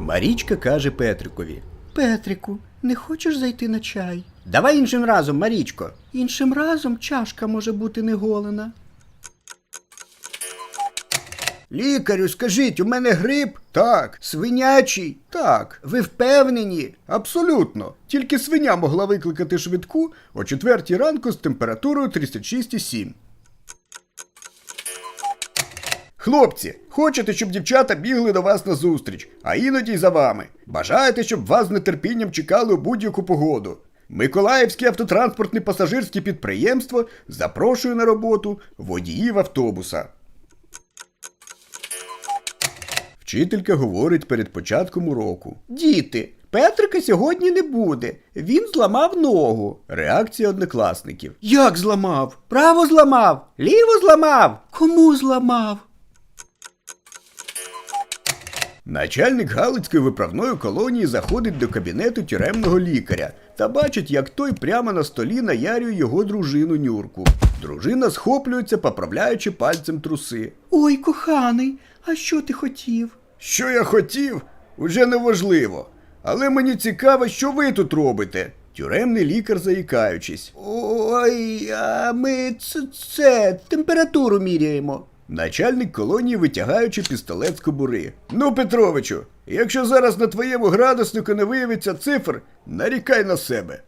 Марічка каже Петрикові. Петрику, не хочеш зайти на чай? Давай іншим разом, Марічко. Іншим разом чашка може бути не голена. Лікарю, скажіть, у мене грип? Так. Свинячий? Так. Ви впевнені? Абсолютно. Тільки свиня могла викликати швидку о четвертій ранку з температурою 36,7. Хлопці, хочете, щоб дівчата бігли до вас на зустріч, а іноді й за вами. Бажаєте, щоб вас з нетерпінням чекали у будь-яку погоду. Миколаївське автотранспортне пасажирське підприємство запрошує на роботу водіїв автобуса. Вчителька говорить перед початком уроку. Діти, Петрика сьогодні не буде. Він зламав ногу. Реакція однокласників. Як зламав? Право зламав, ліво зламав. Кому зламав? Начальник Галицької виправної колонії заходить до кабінету тюремного лікаря та бачить, як той прямо на столі наярює його дружину Нюрку. Дружина схоплюється, поправляючи пальцем труси. Ой, коханий, а що ти хотів? Що я хотів, уже неважливо. Але мені цікаво, що ви тут робите. Тюремний лікар заїкаючись. Ой, а ми це, це температуру міряємо. Начальник колонії витягаючи пістолет з кобури. Ну, Петровичу, якщо зараз на твоєму градуснику не виявиться цифр, нарікай на себе.